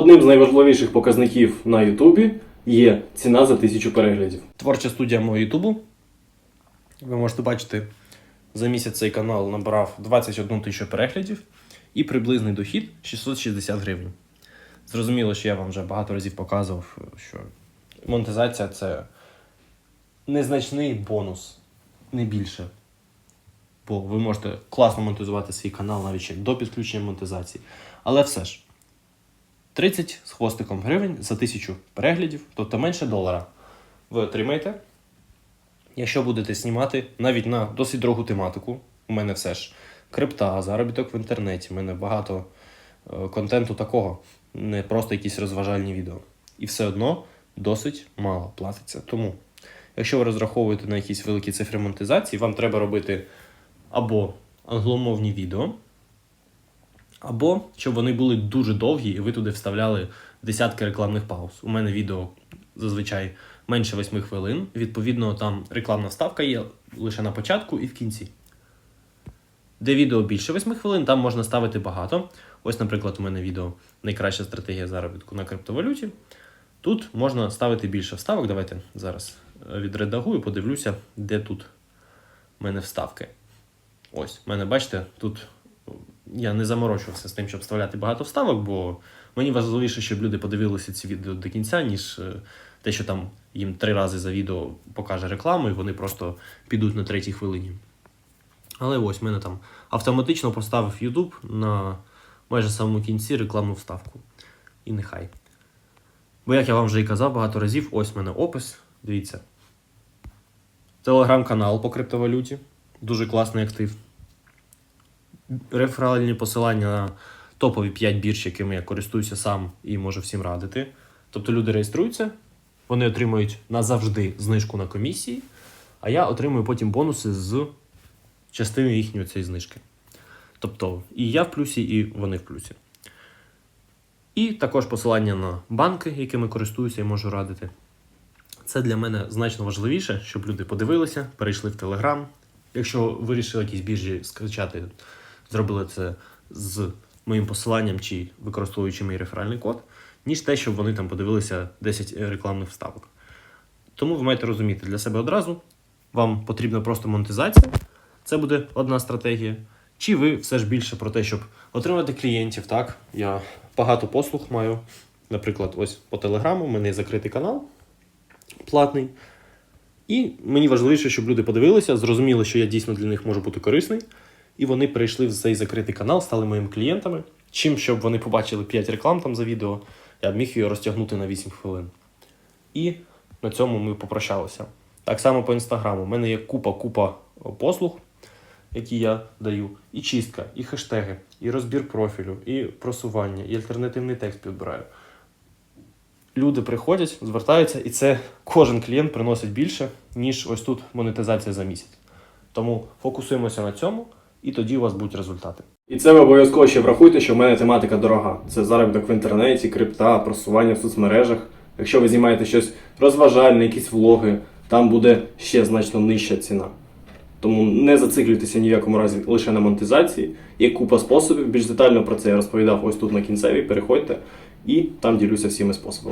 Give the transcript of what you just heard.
одним з найважливіших показників на Ютубі є ціна за тисячу переглядів. Творча студія мого Ютубу. Ви можете бачити, за місяць цей канал набрав 21 тисячу переглядів і приблизний дохід 660 гривень. Зрозуміло, що я вам вже багато разів показував, що монетизація це незначний бонус, не більше. Бо ви можете класно монетизувати свій канал навіть ще до підключення монетизації. Але все ж, 30 з хвостиком гривень за тисячу переглядів, тобто менше долара, ви отримаєте. Якщо будете знімати навіть на досить дорогу тематику, у мене все ж крипта, заробіток в інтернеті, у мене багато е, контенту такого, не просто якісь розважальні відео. І все одно досить мало платиться. Тому, якщо ви розраховуєте на якісь великі цифри монетизації, вам треба робити або англомовні відео, або щоб вони були дуже довгі, і ви туди вставляли десятки рекламних пауз. У мене відео зазвичай менше 8 хвилин. Відповідно, там рекламна вставка є лише на початку і в кінці. Де відео більше 8 хвилин, там можна ставити багато. Ось, наприклад, у мене відео Найкраща стратегія заробітку на криптовалюті. Тут можна ставити більше вставок. Давайте зараз е, відредагую, подивлюся, де тут у мене вставки. Ось, в мене, бачите, тут я не заморочувався з тим, щоб вставляти багато вставок, бо мені важливіше, щоб люди подивилися ці відео до кінця, ніж е, те, що там їм три рази за відео покаже рекламу, і вони просто підуть на третій хвилині. Але ось мене там автоматично поставив YouTube на майже самому кінці рекламну вставку. І нехай. Бо, як я вам вже і казав багато разів, ось в мене опис. Дивіться. Телеграм-канал по криптовалюті. Дуже класний актив. Реферальні посилання на топові 5 бірж, якими я користуюся сам і можу всім радити. Тобто люди реєструються, вони отримують назавжди знижку на комісії, а я отримую потім бонуси з частини їхньої цієї знижки. Тобто і я в плюсі, і вони в плюсі. І також посилання на банки, якими користуюся і можу радити. Це для мене значно важливіше, щоб люди подивилися, перейшли в Телеграм. Якщо вирішили якісь біржі скачати, зробили це з моїм посиланням чи використовуючи мій реферальний код, ніж те, щоб вони там подивилися 10 рекламних вставок. Тому ви маєте розуміти для себе одразу, вам потрібна просто монетизація, це буде одна стратегія. Чи ви все ж більше про те, щоб отримати клієнтів, так? Я багато послуг маю. Наприклад, ось по Телеграму, у мене є закритий канал платний. І мені важливіше, щоб люди подивилися, зрозуміли, що я дійсно для них можу бути корисний. І вони перейшли в цей закритий канал, стали моїми клієнтами. Чим, щоб вони побачили 5 реклам там за відео, я б міг її розтягнути на 8 хвилин. І на цьому ми попрощалися. Так само по інстаграму. У мене є купа-купа послуг, які я даю. І чистка, і хештеги, і розбір профілю, і просування, і альтернативний текст підбираю. Люди приходять, звертаються, і це кожен клієнт приносить більше, ніж ось тут монетизація за місяць. Тому фокусуємося на цьому, і тоді у вас будуть результати. І це ви обов'язково ще врахуйте, що в мене тематика дорога. Це заробіток в інтернеті, крипта, просування в соцмережах. Якщо ви знімаєте щось розважальне, якісь влоги, там буде ще значно нижча ціна. Тому не зациклюйтеся ні в якому разі лише на монетизації. Є купа способів. Більш детально про це я розповідав ось тут на кінцевій. Переходьте і там ділюся всіми способами.